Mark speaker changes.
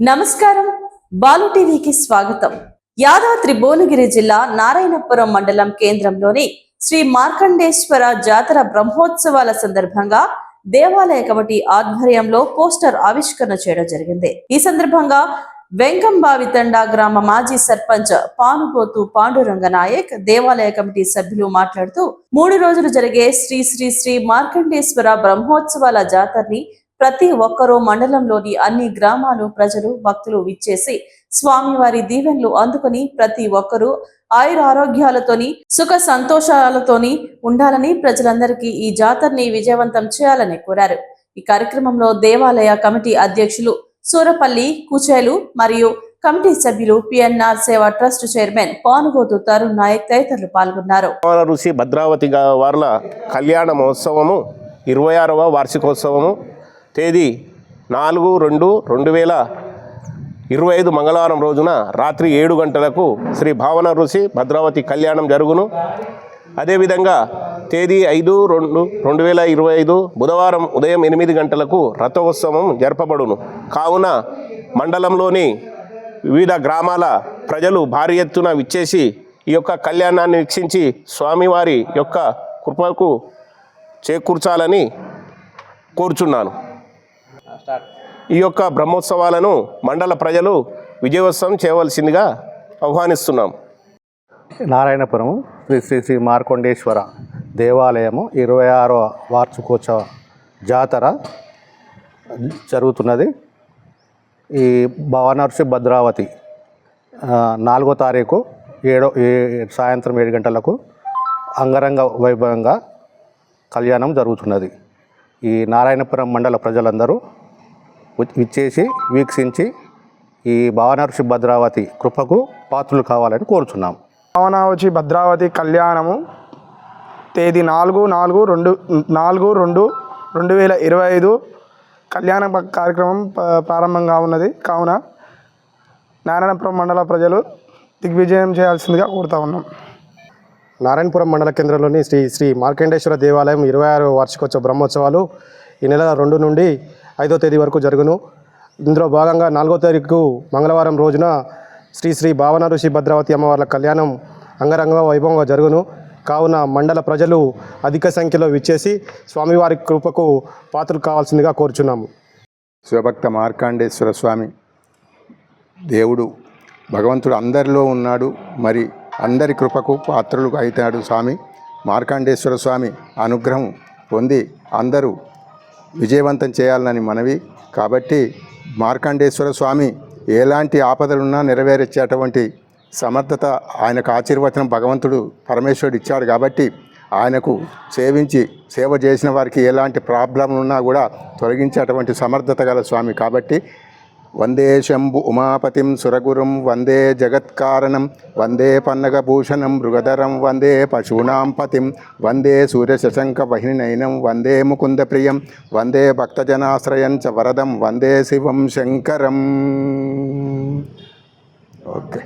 Speaker 1: నమస్కారం. బాలు టీవీకి స్వాగతం. యాదాద్రి భువనగిరి జిల్లా నారాయణపురం మండలం కేంద్రంలోని శ్రీ మార్కండేశ్వర జాతర బ్రహ్మోత్సవాల సందర్భంగా దేవాలయ కమిటీ ఆధ్వర్యంలో పోస్టర్ ఆవిష్కరణ చేయడం జరిగింది. ఈ సందర్భంగా వెంకంబావితండా గ్రామ మాజీ సర్పంచ్ పానుగోతు పాండురంగ నాయక్ దేవాలయ కమిటీ సభ్యులు మాట్లాడుతూ మూడు రోజులు జరిగే శ్రీ శ్రీ శ్రీ మార్కండేశ్వర బ్రహ్మోత్సవాల జాతరని ప్రతి ఒక్కరూ మండలంలోని అన్ని గ్రామాలు ప్రజలు భక్తులు విచ్చేసి స్వామివారి దీవెనలు అందుకొని ప్రతి ఒక్కరూ ఆయుర ఆరోగ్యాలతోని సుఖ సంతోషాలతోని ఉండాలని ప్రజలందరికీ ఈ జాతరని విజయవంతం చేయాలని కోరారు. ఈ కార్యక్రమంలో దేవాలయ కమిటీ అధ్యక్షులు సూరపల్లి కుచేలు మరియు కమిటీ సభ్యులు పిఎన్ఆర్ సేవా ట్రస్ట్ చైర్మన్ పానుగోతు తరుణ్ నాయక్ తదితరులు పాల్గొన్నారు.
Speaker 2: ఋషి భద్రావతి వార్ల కళ్యాణ మహోత్సవము ఇరవై ఆరవ వార్షికోత్సవము తేదీ నాలుగు రెండు రెండు వేల ఇరవై ఐదు మంగళవారం రోజున రాత్రి ఏడు గంటలకు శ్రీ భావన ఋషి భద్రావతి కళ్యాణం జరుగును. అదేవిధంగా తేదీ ఐదు రెండు రెండు వేల ఇరవై ఐదు బుధవారం ఉదయం ఎనిమిది గంటలకు రథోత్సవం జరపబడును. కావున మండలంలోని వివిధ గ్రామాల ప్రజలు భారీ ఎత్తున విచ్చేసి ఈ యొక్క కళ్యాణాన్ని వీక్షించి స్వామివారి యొక్క కృపకు చేకూర్చాలని కోరుచున్నాను. ఈ యొక్క బ్రహ్మోత్సవాలను మండల ప్రజలు విజయోత్సవం చేయవలసిందిగా ఆహ్వానిస్తున్నాం.
Speaker 3: నారాయణపురం శ్రీ శ్రీ శ్రీ మార్కొండేశ్వర దేవాలయము ఇరవై ఆరో వార్షికోత్సవ జాతర జరుగుతున్నది. ఈ భవనర్షి భద్రావతి నాలుగో తారీఖు ఏడో ఏ- సాయంత్రం ఏడు గంటలకు అంగరంగ వైభవంగా కళ్యాణం జరుగుతున్నది. ఈ నారాయణపురం మండల ప్రజలందరూ ఇచ్చేసి విచ్చేసి వీక్షించి ఈ భావనర్షి భద్రావతి కృపకు పాత్రలు కావాలని కోరుచున్నాం.
Speaker 4: భావనావచి భద్రావతి కళ్యాణము తేదీ నాలుగు నాలుగు రెండు నాలుగు రెండు రెండు వేల ఇరవై ఐదు కళ్యాణ కార్యక్రమం ప్రారంభంగా ఉన్నది. కావున నారాయణపురం మండల ప్రజలు దిగ్విజయం చేయాల్సిందిగా కోరుతా ఉన్నాం.
Speaker 5: నారాయణపురం మండల కేంద్రంలోని శ్రీ శ్రీ మార్కండేశ్వర దేవాలయం ఇరవై ఆరు వార్షికోత్సవ బ్రహ్మోత్సవాలు ఈ నెల రెండు నుండి ఐదో తేదీ వరకు జరుగును. ఇందులో భాగంగా నాలుగో తారీఖు మంగళవారం రోజున శ్రీ శ్రీ భావన ఋషి భద్రావతి అమ్మవార్ల కళ్యాణం అంగరంగ వైభవంగా జరుగును. కావున మండల ప్రజలు అధిక సంఖ్యలో విచ్చేసి స్వామివారి కృపకు పాత్రలు కావాల్సిందిగా కోరుచున్నాము.
Speaker 6: శివభక్త మార్కాండేశ్వర స్వామి దేవుడు భగవంతుడు అందరిలో ఉన్నాడు. మరి అందరి కృపకు పాత్రలు అవుతాడు స్వామి. మార్కాండేశ్వర స్వామి అనుగ్రహం పొంది అందరూ విజయవంతం చేయాలని మనవి. కాబట్టి మార్కాండేశ్వర స్వామి ఎలాంటి ఆపదలున్నా నెరవేర్చేటువంటి సమర్థత ఆయనకు ఆశీర్వచనం భగవంతుడు పరమేశ్వరుడు ఇచ్చాడు కాబట్టి ఆయనకు సేవించి సేవ చేసిన వారికి ఎలాంటి ప్రాబ్లం ఉన్నా కూడా తొలగించేటువంటి సమర్థత గల స్వామి. కాబట్టి వందే శంభు ఉమాపతిం సురగురుం వందే జగత్కారణం వందే పన్నగభూషణం మృగధరం వందే పశూనాం పతిం వందే సూర్యశశంక వహినైనం వందే ముకుంద ప్రియం వందే భక్తజనాశ్రయం చ వరదం వందే శివం శంకరం. ఓకే.